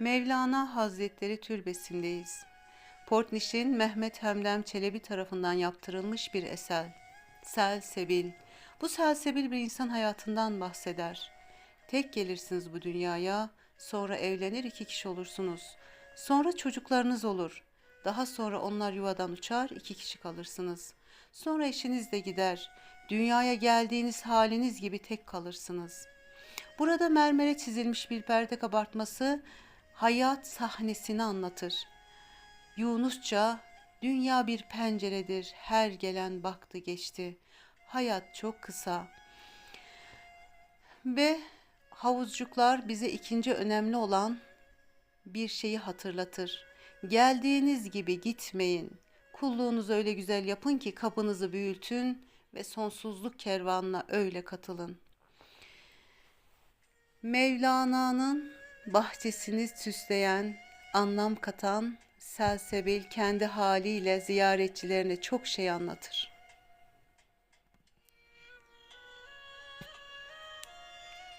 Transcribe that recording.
Mevlana Hazretleri Türbesi'ndeyiz. Portniş'in Mehmet Hemdem Çelebi tarafından yaptırılmış bir eser. Selsebil. Bu selsebil bir insan hayatından bahseder. Tek gelirsiniz bu dünyaya, sonra evlenir iki kişi olursunuz. Sonra çocuklarınız olur. Daha sonra onlar yuvadan uçar, iki kişi kalırsınız. Sonra eşiniz de gider. Dünyaya geldiğiniz haliniz gibi tek kalırsınız.'' Burada mermere çizilmiş bir perde kabartması hayat sahnesini anlatır. Yunusça dünya bir penceredir her gelen baktı geçti. Hayat çok kısa. Ve havuzcuklar bize ikinci önemli olan bir şeyi hatırlatır. Geldiğiniz gibi gitmeyin. Kulluğunuzu öyle güzel yapın ki kapınızı büyütün ve sonsuzluk kervanına öyle katılın.'' Mevlana'nın bahçesini süsleyen, anlam katan Selsebil kendi haliyle ziyaretçilerine çok şey anlatır.